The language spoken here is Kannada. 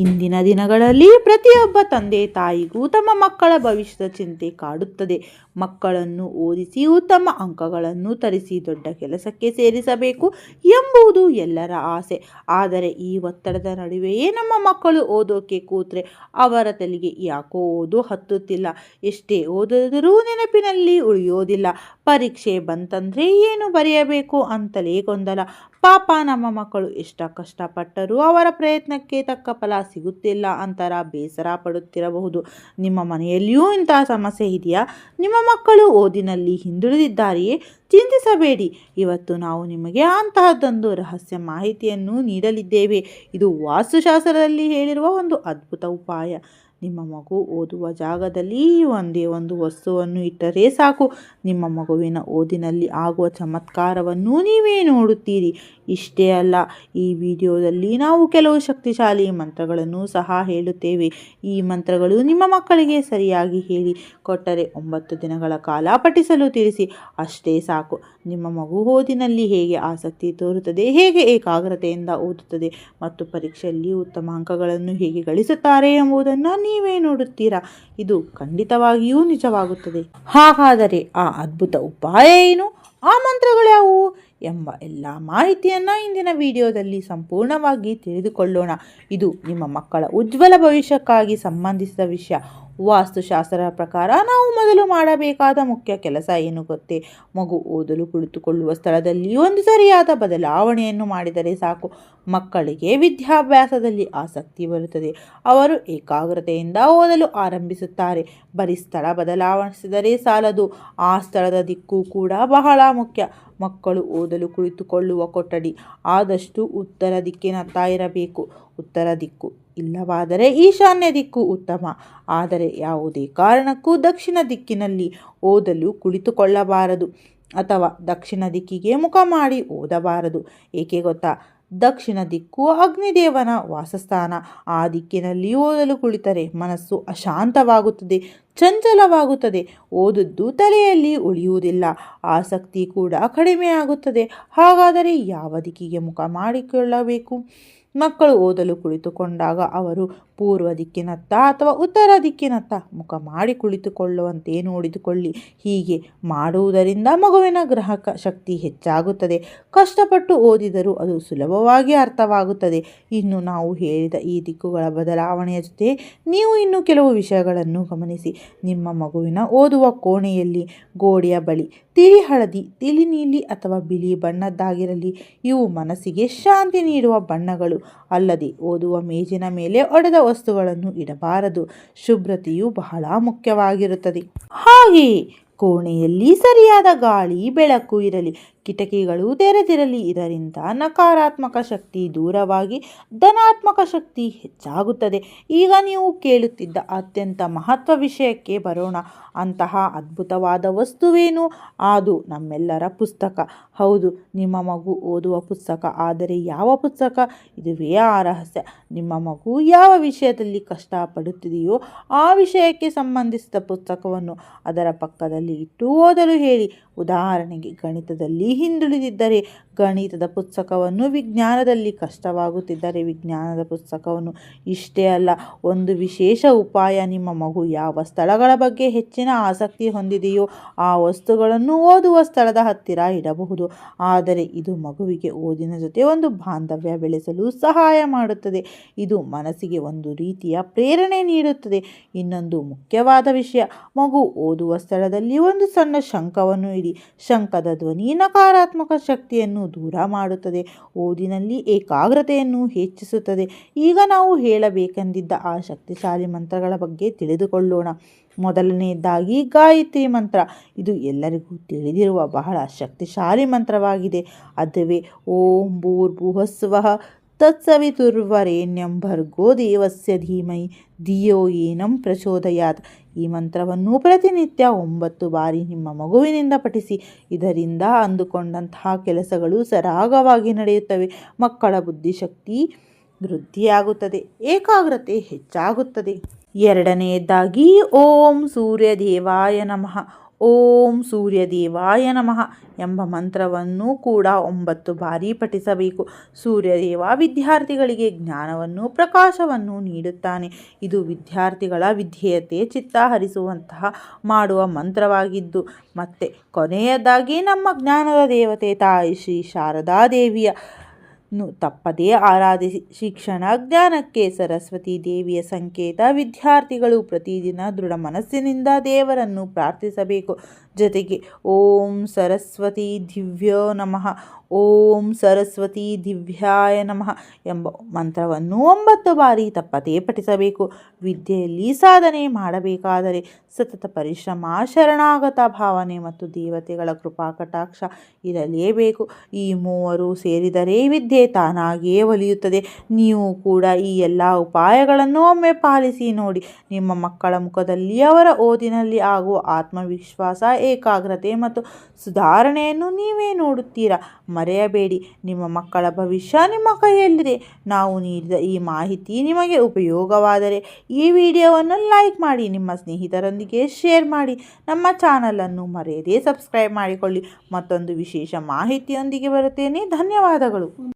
ಇಂದಿನ ದಿನಗಳಲ್ಲಿ ಪ್ರತಿಯೊಬ್ಬ ತಂದೆ ತಾಯಿಗೂ ತಮ್ಮ ಮಕ್ಕಳ ಭವಿಷ್ಯದ ಚಿಂತೆ ಕಾಡುತ್ತದೆ. ಮಕ್ಕಳನ್ನು ಓದಿಸಿ ಉತ್ತಮ ಅಂಕಗಳನ್ನು ತರಿಸಿ ದೊಡ್ಡ ಕೆಲಸಕ್ಕೆ ಸೇರಿಸಬೇಕು ಎಂಬುದು ಎಲ್ಲರ ಆಸೆ. ಆದರೆ ಈ ಒತ್ತಡದ ನಡುವೆಯೇ ನಮ್ಮ ಮಕ್ಕಳು ಓದೋಕೆ ಕೂತ್ರೆ ಅವರ ತಲೆಗೆ ಯಾಕೋ ಓದು ಹತ್ತುತ್ತಿಲ್ಲ. ಎಷ್ಟೇ ಓದಿದರೂ ನೆನಪಿನಲ್ಲಿ ಉಳಿಯೋದಿಲ್ಲ. ಪರೀಕ್ಷೆ ಬಂತಂದ್ರೆ ಏನು ಬರೆಯಬೇಕು ಅಂತಲೇ ಗೊಂದಲ. ಪಾಪ ನಮ್ಮ ಮಕ್ಕಳು ಎಷ್ಟ ಕಷ್ಟಪಟ್ಟರೂ ಅವರ ಪ್ರಯತ್ನಕ್ಕೆ ತಕ್ಕ ಫಲ ಸಿಗುತ್ತಿಲ್ಲ ಅಂತರ ಬೇಸರ ಪಡುತ್ತಿರಬಹುದು. ನಿಮ್ಮ ಮನೆಯಲ್ಲಿಯೂ ಇಂತಹ ಸಮಸ್ಯೆ ಇದೆಯಾ? ನಿಮ್ಮ ಮಕ್ಕಳು ಓದಿನಲ್ಲಿ ಹಿಂದುಳಿದಿದ್ದಾರೆಯೇ? ಚಿಂತಿಸಬೇಡಿ. ಇವತ್ತು ನಾವು ನಿಮಗೆ ಅಂತಹದ್ದೊಂದು ರಹಸ್ಯ ಮಾಹಿತಿಯನ್ನು ನೀಡಲಿದ್ದೇವೆ. ಇದು ವಾಸ್ತುಶಾಸ್ತ್ರದಲ್ಲಿ ಹೇಳಿರುವ ಒಂದು ಅದ್ಭುತ ಉಪಾಯ. ನಿಮ್ಮ ಮಗು ಓದುವ ಜಾಗದಲ್ಲಿ ಒಂದೇ ಒಂದು ವಸ್ತುವನ್ನು ಇಟ್ಟರೆ ಸಾಕು. ನಿಮ್ಮ ಮಗುವಿನ ಓದಿನಲ್ಲಿ ಆಗುವ ಚಮತ್ಕಾರವನ್ನು ನೀವೇ ನೋಡುತ್ತೀರಿ. ಇಷ್ಟೇ ಅಲ್ಲ, ಈ ವಿಡಿಯೋದಲ್ಲಿ ನಾವು ಕೆಲವು ಶಕ್ತಿಶಾಲಿ ಮಂತ್ರಗಳನ್ನು ಸಹ ಹೇಳುತ್ತೇವೆ. ಈ ಮಂತ್ರಗಳು ನಿಮ್ಮ ಮಕ್ಕಳಿಗೆ ಸರಿಯಾಗಿ ಹೇಳಿ, ಕೊಟ್ಟರೆ ಒಂಬತ್ತು ದಿನಗಳ ಕಾಲ ಪಠಿಸಲು ತಿಳಿಸಿ. ಅಷ್ಟೇ ಸಾಕು. ನಿಮ್ಮ ಮಗು ಓದಿನಲ್ಲಿ ಹೇಗೆ ಆಸಕ್ತಿ ತೋರುತ್ತದೆ, ಹೇಗೆ ಏಕಾಗ್ರತೆಯಿಂದ ಓದುತ್ತದೆ ಮತ್ತು ಪರೀಕ್ಷೆಯಲ್ಲಿ ಉತ್ತಮ ಅಂಕಗಳನ್ನು ಹೇಗೆ ಗಳಿಸುತ್ತಾರೆ ಎಂಬುದನ್ನು ನೀವೇ ನೋಡುತ್ತೀರಾ? ಇದು ಖಂಡಿತವಾಗಿಯೂ ನಿಜವಾಗುತ್ತದೆ. ಹಾಗಾದರೆ ಆ ಅದ್ಭುತ ಉಪಾಯ ಏನು? ಆ ಮಂತ್ರಗಳ್ಯಾವುವು ಎಂಬ ಎಲ್ಲ ಮಾಹಿತಿಯನ್ನು ಇಂದಿನ ವಿಡಿಯೋದಲ್ಲಿ ಸಂಪೂರ್ಣವಾಗಿ ತಿಳಿದುಕೊಳ್ಳೋಣ. ಇದು ನಿಮ್ಮ ಮಕ್ಕಳ ಉಜ್ವಲ ಭವಿಷ್ಯಕ್ಕಾಗಿ ಸಂಬಂಧಿಸಿದ ವಿಷಯ. ವಾಸ್ತುಶಾಸ್ತ್ರದ ಪ್ರಕಾರ ನಾವು ಮೊದಲು ಮಾಡಬೇಕಾದ ಮುಖ್ಯ ಕೆಲಸ ಏನು ಗೊತ್ತೇ? ಮಗು ಓದಲು ಕುಳಿತುಕೊಳ್ಳುವ ಸ್ಥಳದಲ್ಲಿ ಒಂದು ಸರಿಯಾದ ಬದಲಾವಣೆಯನ್ನು ಮಾಡಿದರೆ ಸಾಕು. ಮಕ್ಕಳಿಗೆ ವಿದ್ಯಾಭ್ಯಾಸದಲ್ಲಿ ಆಸಕ್ತಿ ಬರುತ್ತದೆ. ಅವರು ಏಕಾಗ್ರತೆಯಿಂದ ಓದಲು ಆರಂಭಿಸುತ್ತಾರೆ. ಬರೀ ಸ್ಥಳ ಬದಲಾವಣಿಸಿದರೆ ಸಾಲದು. ಆ ಸ್ಥಳದ ದಿಕ್ಕು ಕೂಡ ಬಹಳ ಮುಖ್ಯ. ಮಕ್ಕಳು ಓದಲು ಕುಳಿತುಕೊಳ್ಳುವ ಕೊಠಡಿ. ಆದಷ್ಟು ಉತ್ತರ ದಿಕ್ಕಿನತ್ತ ಇರಬೇಕು. ಉತ್ತರ ದಿಕ್ಕು ಇಲ್ಲವಾದರೆ ಈಶಾನ್ಯ ದಿಕ್ಕು ಉತ್ತಮ. ಆದರೆ ಯಾವುದೇ ಕಾರಣಕ್ಕೂ ದಕ್ಷಿಣ ದಿಕ್ಕಿನಲ್ಲಿ ಓದಲು ಕುಳಿತುಕೊಳ್ಳಬಾರದು. ಅಥವಾ ದಕ್ಷಿಣ ದಿಕ್ಕಿಗೆ ಮುಖ ಮಾಡಿ ಓದಬಾರದು. ಏಕೆ ಗೊತ್ತಾ? ದಕ್ಷಿಣ ದಿಕ್ಕು ಅಗ್ನಿದೇವನ ವಾಸಸ್ಥಾನ. ಆ ದಿಕ್ಕಿನಲ್ಲಿ ಓದಲು ಕುಳಿತರೆ ಮನಸ್ಸು ಅಶಾಂತವಾಗುತ್ತದೆ, ಚಂಚಲವಾಗುತ್ತದೆ. ಓದದ್ದು ತಲೆಯಲ್ಲಿ ಉಳಿಯುವುದಿಲ್ಲ, ಆಸಕ್ತಿ ಕೂಡ ಕಡಿಮೆಯಾಗುತ್ತದೆ. ಹಾಗಾದರೆ ಯಾವ ದಿಕ್ಕಿಗೆ ಮುಖ ಮಾಡಿಕೊಳ್ಳಬೇಕು? ಮಕ್ಕಳು ಓದಲು ಕುಳಿತುಕೊಂಡಾಗ ಅವರು ಪೂರ್ವ ದಿಕ್ಕಿನತ್ತ ಅಥವಾ ಉತ್ತರ ದಿಕ್ಕಿನತ್ತ ಮುಖ ಮಾಡಿ ಕುಳಿತುಕೊಳ್ಳುವಂತೆ ನೋಡಿದುಕೊಳ್ಳಿ. ಹೀಗೆ ಮಾಡುವುದರಿಂದ ಮಗುವಿನ ಗ್ರಹಕ ಶಕ್ತಿ ಹೆಚ್ಚಾಗುತ್ತದೆ. ಕಷ್ಟಪಟ್ಟು ಓದಿದರೂ ಅದು ಸುಲಭವಾಗಿ ಅರ್ಥವಾಗುತ್ತದೆ. ಇನ್ನು ನಾವು ಹೇಳಿದ ಈ ದಿಕ್ಕುಗಳ ಬದಲಾವಣೆಯ ಜೊತೆ ನೀವು ಇನ್ನು ಕೆಲವು ವಿಷಯಗಳನ್ನು ಗಮನಿಸಿ. ನಿಮ್ಮ ಮಗುವಿನ ಓದುವ ಕೋಣೆಯಲ್ಲಿ ಗೋಡೆಯ ಬಳಿ ತಿಳಿ ಹಳದಿ, ತಿಳಿ ನೀಲಿ ಅಥವಾ ಬಿಳಿ ಬಣ್ಣದ್ದಾಗಿರಲಿ. ಇವು ಮನಸ್ಸಿಗೆ ಶಾಂತಿ ನೀಡುವ ಬಣ್ಣಗಳು. ಅಲ್ಲದೆ ಓದುವ ಮೇಜಿನ ಮೇಲೆ ಒಡೆದ ವಸ್ತುಗಳನ್ನು ಇಡಬಾರದು. ಶುಭ್ರತೆಯು ಬಹಳ ಮುಖ್ಯವಾಗಿರುತ್ತದೆ. ಹಾಗೆಯೇ ಕೋಣೆಯಲ್ಲಿ ಸರಿಯಾದ ಗಾಳಿ, ಬೆಳಕು ಇರಲಿ. ಕಿಟಕಿಗಳು ತೆರೆದಿರಲಿ ಇದರಿಂದ ನಕಾರಾತ್ಮಕ ಶಕ್ತಿ ದೂರವಾಗಿ ಧನಾತ್ಮಕ ಶಕ್ತಿ ಹೆಚ್ಚಾಗುತ್ತದೆ. ಈಗ ನೀವು ಕೇಳುತ್ತಿದ್ದ ಅತ್ಯಂತ ಮಹತ್ವ ವಿಷಯಕ್ಕೆ ಬರೋಣ. ಅಂತಹ ಅದ್ಭುತವಾದ ವಸ್ತುವೇನು? ಅದು ನಮ್ಮೆಲ್ಲರ ಪುಸ್ತಕ. ಹೌದು, ನಿಮ್ಮ ಮಗು ಓದುವ ಪುಸ್ತಕ. ಆದರೆ ಯಾವ ಪುಸ್ತಕ? ಇದುವೇ ಆ ರಹಸ್ಯ. ನಿಮ್ಮ ಮಗು ಯಾವ ವಿಷಯದಲ್ಲಿ ಕಷ್ಟಪಡುತ್ತಿದೆಯೋ ಆ ವಿಷಯಕ್ಕೆ ಸಂಬಂಧಿಸಿದ ಪುಸ್ತಕವನ್ನು ಅದರ ಪಕ್ಕದಲ್ಲಿ ಇಟ್ಟು ಓದಲು ಹೇಳಿ. ಉದಾಹರಣೆಗೆ ಗಣಿತದಲ್ಲಿ ಹಿಂದುಳಿದಿದ್ದರೆ ಗಣಿತದ ಪುಸ್ತಕವನ್ನು ವಿಜ್ಞಾನದಲ್ಲಿ ಕಷ್ಟವಾಗುತ್ತಿದ್ದರೆ ವಿಜ್ಞಾನದ ಪುಸ್ತಕವನ್ನು ಇಷ್ಟೇ ಅಲ್ಲ, ಒಂದು ವಿಶೇಷ ಉಪಾಯ ನಿಮ್ಮ ಮಗು ಯಾವ ಸ್ಥಳಗಳ ಬಗ್ಗೆ ಹೆಚ್ಚಿನ ಆಸಕ್ತಿ ಹೊಂದಿದೆಯೋ ಆ ವಸ್ತುಗಳನ್ನು ಓದುವ ಸ್ಥಳದ ಹತ್ತಿರ ಇಡಬಹುದು. ಆದರೆ ಇದು ಮಗುವಿಗೆ ಓದಿನ ಜೊತೆ ಒಂದು ಬಾಂಧವ್ಯ ಬೆಳೆಸಲು ಸಹಾಯ ಮಾಡುತ್ತದೆ. ಇದು ಮನಸ್ಸಿಗೆ ಒಂದು ರೀತಿಯ ಪ್ರೇರಣೆ ನೀಡುತ್ತದೆ. ಇನ್ನೊಂದು ಮುಖ್ಯವಾದ ವಿಷಯ, ಮಗು ಓದುವ ಸ್ಥಳದಲ್ಲಿ ಒಂದು ಸಣ್ಣ ಶಂಖವನ್ನು ಇಡಿ. ಶಂಖದ ಧ್ವನಿ ಶಕ್ತಿಯನ್ನು ದೂರ ಮಾಡುತ್ತದೆ, ಓದಿನಲ್ಲಿ ಏಕಾಗ್ರತೆಯನ್ನು ಹೆಚ್ಚಿಸುತ್ತದೆ. ಈಗ ನಾವು ಹೇಳಬೇಕೆಂದಿದ್ದ ಆ ಶಕ್ತಿಶಾಲಿ ಮಂತ್ರಗಳ ಬಗ್ಗೆ ತಿಳಿದುಕೊಳ್ಳೋಣ. ಮೊದಲನೆಯದಾಗಿ ಗಾಯತ್ರಿ ಮಂತ್ರ. ಇದು ಎಲ್ಲರಿಗೂ ತಿಳಿದಿರುವ ಬಹಳ ಶಕ್ತಿಶಾಲಿ ಮಂತ್ರವಾಗಿದೆ. ಅದುವೇ ಓಂ ಭೂರ್ಭುವಸ್ವಃ ತತ್ಸವಿತುರ್ವರೇಣ್ಯಂ ಭರ್ಗೋ ದೇವಸ್ಯ ಧೀಮೈ ಧಿಯೋ ಏನಂ ಪ್ರಚೋದಯಾತ್ ಈ ಮಂತ್ರವನ್ನು ಪ್ರತಿನಿತ್ಯ ಒಂಬತ್ತು ಬಾರಿ ನಿಮ್ಮ ಮಗುವಿನಿಂದ ಪಠಿಸಿ, ಇದರಿಂದ ಅಂದುಕೊಂಡಂತಹ ಕೆಲಸಗಳು ಸರಾಗವಾಗಿ ನಡೆಯುತ್ತವೆ. ಮಕ್ಕಳ ಬುದ್ಧಿಶಕ್ತಿ ವೃದ್ಧಿಯಾಗುತ್ತದೆ, ಏಕಾಗ್ರತೆ ಹೆಚ್ಚಾಗುತ್ತದೆ. ಎರಡನೆಯದಾಗಿ, ಓಂ ಸೂರ್ಯ ದೇವಾಯ ನಮಃ. ಓಂ ಸೂರ್ಯದೇವಾಯ ನಮಃ ಎಂಬ ಮಂತ್ರವನ್ನು ಕೂಡ ಒಂಬತ್ತು ಬಾರಿ ಪಠಿಸಬೇಕು. ಸೂರ್ಯದೇವ ವಿದ್ಯಾರ್ಥಿಗಳಿಗೆ ಜ್ಞಾನವನ್ನು ಪ್ರಕಾಶವನ್ನು ನೀಡುತ್ತಾನೆ. ಇದು ವಿದ್ಯಾರ್ಥಿಗಳ ವಿಧೇಯತೆ ಚಿತ್ತ ಹರಿಸುವಂತಹ ಮಾಡುವ ಮಂತ್ರವಾಗಿದ್ದು, ಮತ್ತೆ ಕೊನೆಯದಾಗಿ ನಮ್ಮ ಜ್ಞಾನದ ದೇವತೆ ತಾಯಿ ಶ್ರೀ ಶಾರದಾ ದೇವಿಯ ತಪ್ಪದೇ ಆರಾಧಿಸಿ ಶಿಕ್ಷಣ, ಜ್ಞಾನಕ್ಕೆ ಸರಸ್ವತಿ ದೇವಿಯ ಸಂಕೇತ, ವಿದ್ಯಾರ್ಥಿಗಳು ಪ್ರತಿದಿನ ದೃಢ ಮನಸ್ಸಿನಿಂದ ದೇವರನ್ನು ಪ್ರಾರ್ಥಿಸಬೇಕು. ಜೊತೆಗೆ ಓಂ ಸರಸ್ವತಿ ದಿವ್ಯೋ ನಮಃ. ಓಂ ಸರಸ್ವತಿ ದಿವ್ಯಾಯ ನಮಃ ಎಂಬ ಮಂತ್ರವನ್ನು ಒಂಬತ್ತು ಬಾರಿ ತಪ್ಪದೇ ಪಠಿಸಬೇಕು. ವಿದ್ಯೆಯಲ್ಲಿ ಸಾಧನೆ ಮಾಡಬೇಕಾದರೆ ಸತತ ಪರಿಶ್ರಮ, ಶರಣಾಗತ ಭಾವನೆ ಮತ್ತು ದೇವತೆಗಳ ಕೃಪಾ ಕಟಾಕ್ಷ ಇರಲೇಬೇಕು. ಈ ಮೂವರು ಸೇರಿದರೆ ವಿದ್ಯೆ ತಾನಾಗಿಯೇ ಒಲಿಯುತ್ತದೆ. ನೀವು ಕೂಡ ಈ ಎಲ್ಲ ಉಪಾಯಗಳನ್ನು ಒಮ್ಮೆ ಪಾಲಿಸಿ ನೋಡಿ. ನಿಮ್ಮ ಮಕ್ಕಳ ಮುಖದಲ್ಲಿ, ಅವರ ಓದಿನಲ್ಲಿ ಆಗುವ ಆತ್ಮವಿಶ್ವಾಸ, ಏಕಾಗ್ರತೆ ಮತ್ತು ಸುಧಾರಣೆಯನ್ನು ನೀವೇ ನೋಡುತ್ತೀರಾ? ಮರೆಯಬೇಡಿ. ನಿಮ್ಮ ಮಕ್ಕಳ ಭವಿಷ್ಯ ನಿಮ್ಮ ಕೈಯಲ್ಲಿದೆ. ನಾವು ನೀಡಿದ ಈ ಮಾಹಿತಿ ನಿಮಗೆ ಉಪಯೋಗವಾದರೆ ಈ ವಿಡಿಯೋವನ್ನು ಲೈಕ್ ಮಾಡಿ, ನಿಮ್ಮ ಸ್ನೇಹಿತರೊಂದಿಗೆ ಶೇರ್ ಮಾಡಿ, ನಮ್ಮ ಚಾನಲನ್ನು ಮರೆಯದೇ ಸಬ್ಸ್ಕ್ರೈಬ್ ಮಾಡಿಕೊಳ್ಳಿ. ಮತ್ತೊಂದು ವಿಶೇಷ ಮಾಹಿತಿಯೊಂದಿಗೆ ಬರುತ್ತೇನೆ. ಧನ್ಯವಾದಗಳು.